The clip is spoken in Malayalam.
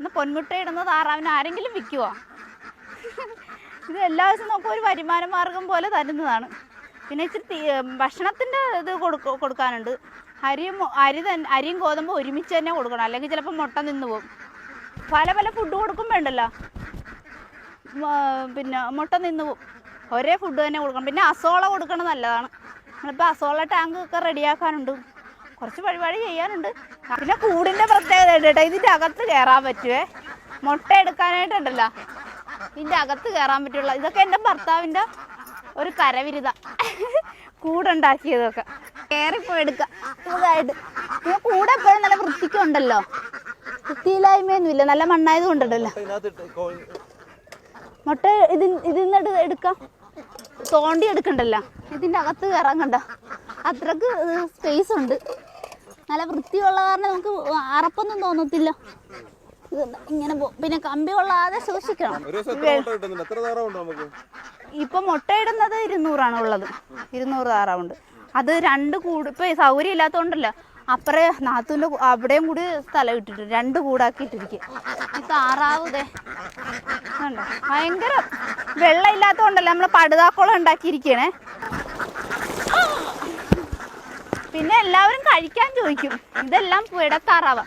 ഇന്ന് പൊന്മുട്ടയിടുന്ന താറാവിന് ആരെങ്കിലും വിൽക്കുവോ? ഇത് എല്ലാ ദിവസവും നമുക്ക് ഒരു വരുമാന മാർഗം പോലെ തരുന്നതാണ്. പിന്നെ ഇച്ചിരി ഭക്ഷണത്തിന്റെ ഇത് കൊടുക്ക കൊടുക്കാനുണ്ട്. അരിയും അരി തന്നെ അരിയും ഗോതമ്പും ഒരുമിച്ച് തന്നെ കൊടുക്കണം. അല്ലെങ്കിൽ ചിലപ്പോൾ മുട്ട നിന്ന് പോകും. പല പല ഫുഡ് കൊടുക്കുമ്പോൾ ഉണ്ടല്ലോ പിന്നെ മുട്ട നിന്ന് പോകും. ഒരേ ഫുഡ് തന്നെ കൊടുക്കണം. പിന്നെ അസോള കൊടുക്കണം നല്ലതാണ്. നമ്മളിപ്പോൾ അസോള ടാങ്ക് ഒക്കെ റെഡിയാക്കാനുണ്ട് കുറച്ച് പരിപാടി ചെയ്യാനുണ്ട്. പിന്നെ കൂടിന്റെ പ്രത്യേകത ഉണ്ട് കേട്ടോ അകത്ത് കയറാൻ പറ്റുവേ? മുട്ട എടുക്കാനായിട്ടുണ്ടല്ലോ. ഇതിന്റെ അകത്ത് കയറാൻ പറ്റുള്ള. ഇതൊക്കെ എന്റെ ഭർത്താവിന്റെ ഒരു കരവിരുത. കൂടുണ്ടാക്കിയതൊക്കെ. കയറിപ്പോയി എടുക്കാം. ഇതായിട്ട് പിന്നെ കൂടെ എപ്പോഴും നല്ല വൃത്തിക്കുണ്ടല്ലോ. വൃത്തിയില്ലായ്മയൊന്നുമില്ല. നല്ല മണ്ണായത് കൊണ്ടുണ്ടല്ലോ. മുട്ട ഇത് നിന്ന് എടുക്കാം. തോണ്ടി എടുക്കണ്ടല്ലോ. ഇതിന്റെ അകത്ത് കയറാൻ കണ്ട? അത്രയ്ക്ക് സ്പേസ് ഉണ്ട്. നല്ല വൃത്തിയുള്ള കാരണം നമുക്ക് അറപ്പൊന്നും തോന്നത്തില്ല. ഇങ്ങനെ പിന്നെ കമ്പി കൊള്ളാതെ സൂക്ഷിക്കണം. ഇപ്പൊ മുട്ടയിടുന്നത് ഇരുന്നൂറാണ് ഉള്ളത്. ഇരുന്നൂറ് താറാവുണ്ട്. അത് രണ്ട് കൂട് ഇപ്പൊ സൗകര്യം ഇല്ലാത്തതുകൊണ്ടല്ലോ അപ്പറേ നാത്തൂന്റെ അവിടെയും കൂടി സ്ഥലം ഇട്ടിട്ട് രണ്ട് കൂടാക്കിയിട്ടിരിക്കും. ഈ താറാവുതേ കണ്ടോ? ഭയങ്കര വെള്ളം ഇല്ലാത്തതുകൊണ്ടല്ലോ നമ്മൾ പടുതാക്കോളം ഉണ്ടാക്കിയിരിക്കണേ? പിന്നെ എല്ലാവരും കഴിക്കാൻ ചോദിക്കും. ഇതെല്ലാം പിടത്താറാവാ